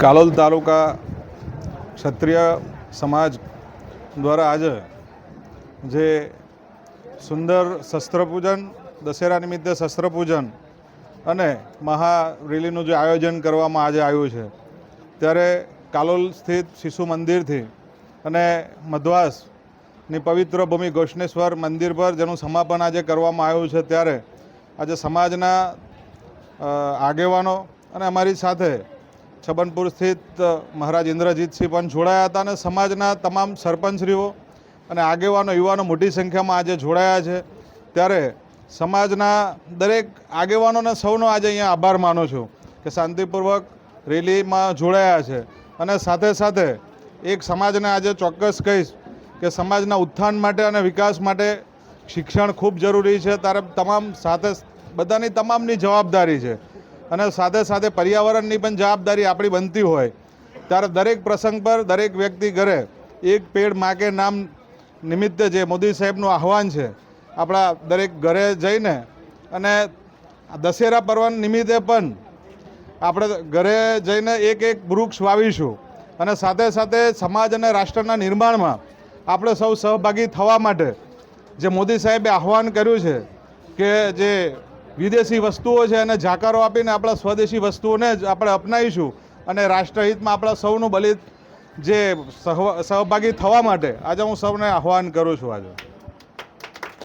કાલોલ તાલુકા ક્ષત્રિય સમાજ દ્વારા આજે જે સુંદર શસ્ત્રપૂજન, દશેરા નિમિત્તે શસ્ત્રપૂજન અને મહા રેલીનું જે આયોજન કરવામાં આજે આવ્યું છે. ત્યારે કાલોલ સ્થિત શિશુ મંદિરથી અને મધવાસની પવિત્ર ભૂમિ ઘોષણેશ્વર મંદિર પર જેનું સમાપન આજે કરવામાં આવ્યું છે ત્યારે આજે સમાજના આગેવાનો અને અમારી સાથે છબનપુર સ્થિત મહારાજ ઇન્દ્રજીતસિંહ પણ જોડાયા હતા અને સમાજના તમામ સરપંચશ્રીઓ અને આગેવાનો, યુવાનો મોટી સંખ્યામાં આજે જોડાયા છે. ત્યારે સમાજના દરેક આગેવાનોને સૌનો આજે અહીંયા આભાર માનું છું કે શાંતિપૂર્વક રેલીમાં જોડાયા છે. અને સાથે સાથે એક સમાજને આજે ચોક્કસ કહીશ કે સમાજના ઉત્થાન માટે અને વિકાસ માટે શિક્ષણ ખૂબ જરૂરી છે. ત્યારે તમામ સાથે, બધાની તમામની જવાબદારી છે. અને સાથે સાથે પર્યાવરણની પણ જવાબદારી આપણી બનતી હોય, ત્યારે દરેક પ્રસંગ પર દરેક વ્યક્તિ ઘરે એક પેડ માગે નામ નિમિત્તે જે મોદી સાહેબનું આહવાન છે, આપણા દરેક ઘરે જઈને અને દશેરા પર્વ નિમિત્તે પણ આપણે ઘરે જઈને એક એક વૃક્ષ વાવીશું. અને સાથે સાથે સમાજ અને રાષ્ટ્રના નિર્માણમાં આપણે સૌ સહભાગી થવા માટે જે મોદી સાહેબે આહવાન કર્યું છે કે જે વિદેશી વસ્તુઓ છે એને જાકારો આપીને આપણા સ્વદેશી વસ્તુઓને જ આપણે અપનાવીશું અને રાષ્ટ્રહિતમાં આપણા સૌનું બલિત જે સહભાગી થવા માટે આજે હું સૌને આહવાન કરું છું આજે.